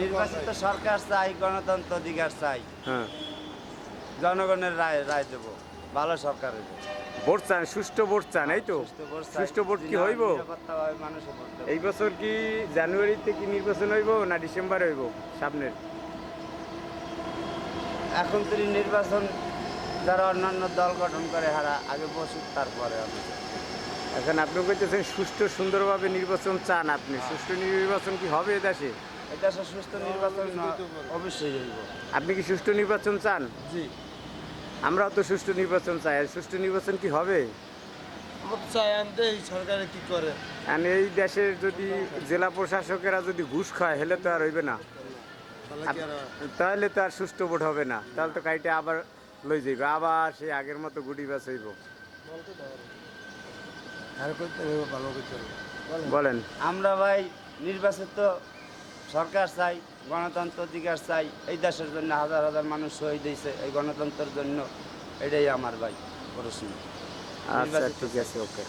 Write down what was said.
নির্বাচিত সরকার চাই গণতন্ত্র অধিকার চাই। হ্যাঁ। জনগণের রায় রায় দেব ভালো সরকার ভোট চান সুষ্ঠু ভোট চান এই তো? সুষ্ঠু ভোট কি হইব। এই বছর কি জানুয়ারিতে কি নির্বাচন হইব না ডিসেম্বরে হইব সামনের? এখন তিনি নির্বাচন যারা অন্যান্য দল গঠন করে হারা আগে বসুক তারপরে হবে। এখন আপনি কইতেছেন সুষ্ঠু সুন্দরভাবে নির্বাচন চান আপনি। সুষ্ঠু নির্বাচন কি হবে দেশে? এটা সুস্থ নির্বাচন অবশ্যই হইব। আপনি কি সুষ্ঠু নির্বাচন চান? জি। আমরাও তো সুষ্ঠু নির্বাচন চাই। আর সুষ্ঠু নির্বাচন কি হবে? আমরা চাই আনতে এই সরকারে কি করে? আর এই দেশের যদি জেলা প্রশাসকেরা যদি ঘুষ খায় হেলে তো আর হইবে না। তাহলে তো আর সুষ্ঠু ভোট হবে না। তাহলে তো কাইটে আবার লই যাইবে আবার সেই আগের মতো গুটি বাস হইব আর করতে হবে ভালো করতে বলেন। আমরা ভাই নির্বাচিত সরকার চাই গণতন্ত্র অধিকার চাই এই দেশের জন্য হাজার হাজার মানুষ শহীদ হয়েছে এই গণতন্ত্রের জন্য এটাই আমার ভাই প্রশ্ন। আচ্ছা ঠিক আছে ওকে।